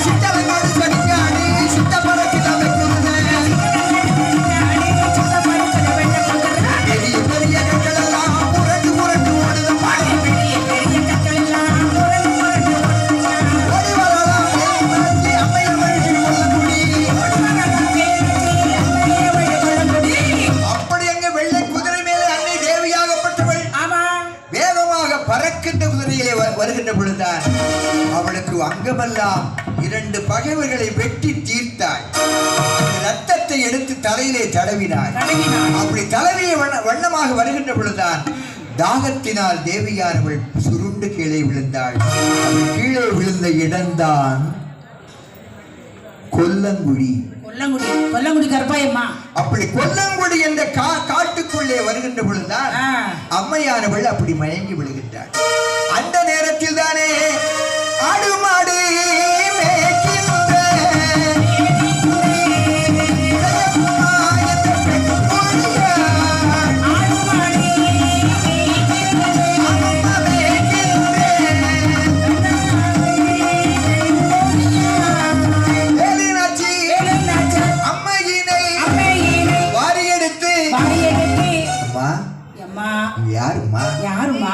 சித்தவனோடு சனிக்காடி சித்த வருகின்ற பொழுதுதான் அவளுக்கு அங்கமெல்லாம் இரண்டு பகைவர்களை வெட்டி தீர்த்தாய். அந்த ரத்தத்தை எடுத்து தலையிலே தடவினாய். அப்படி வண்ண வண்ணமாக வருகின்ற பொழுதுதான் தாகத்தினால் தேவியானவள் சுருண்டு கீழே விழுந்தாள். அவள் கீழே விழுந்த இடம்தான் கொல்லங்குடி. கொல்லங்குடி. கொல்லங்குடி கருப்பாயம்மா. அப்படி கொல்லங்குடி என்ற கா காட்டுக்குள்ளே வருகின்ற பொழுதுதான். அம்மையானவள் அப்படி மயங்கி விழுகின்றாள். அந்த அம்மா. யாருமா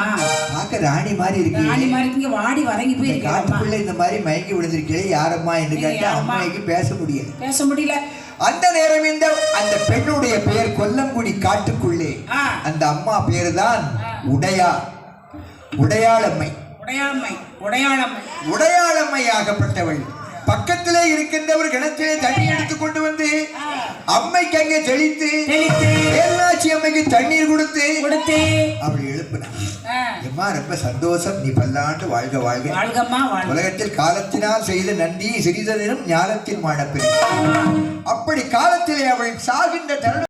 பார்க்க ராணி மாதிரி ராணி இருக்கு. மாதிரி இருக்கீங்க வாடி இந்த போயிருக்கேன் காட்டுக்குள்ள இந்த மாதிரி மயங்கி விழுந்திருக்கே யாரம்மா என்று கேட்டா யாரம்மா? அம்மாய்க்கு பேச முடியல. பேச முடியல. அந்த நேரம் இந்த அந்த பெண்ணுடைய பெயர் கொல்லங்குடி காட்டுக்குள்ளே. அந்த அம்மா பேரு தான் உடையா. உடையாளம்மை. உடையாமை உடையாளம்மை. உடையாளம்மையாகப்பட்டவள் பக்கத்திலே இருக்கின்ற ஒரு கிணத்திலே தண்ணி எடுத்து கொண்டு வந்து அம்மைக்கு அங்கே தெளித்து வேலாட்சி அம்மைக்கு தண்ணீர் கொடுத்து கொடுத்து. அப்படி எழுப்பினான் ஆ, எம்மா ரொம்ப சந்தோஷம். நீ பல்லாண்டு வாழ்க வாழ்க. வாழ்கம்மா உலகத்தில் காலத்தினால் செய்த நன்றி சிறிதனிலும் ஞானத்தின் மாணப்பெண் அப்படி காலத்திலே அவள் சாகின்ற தருணம்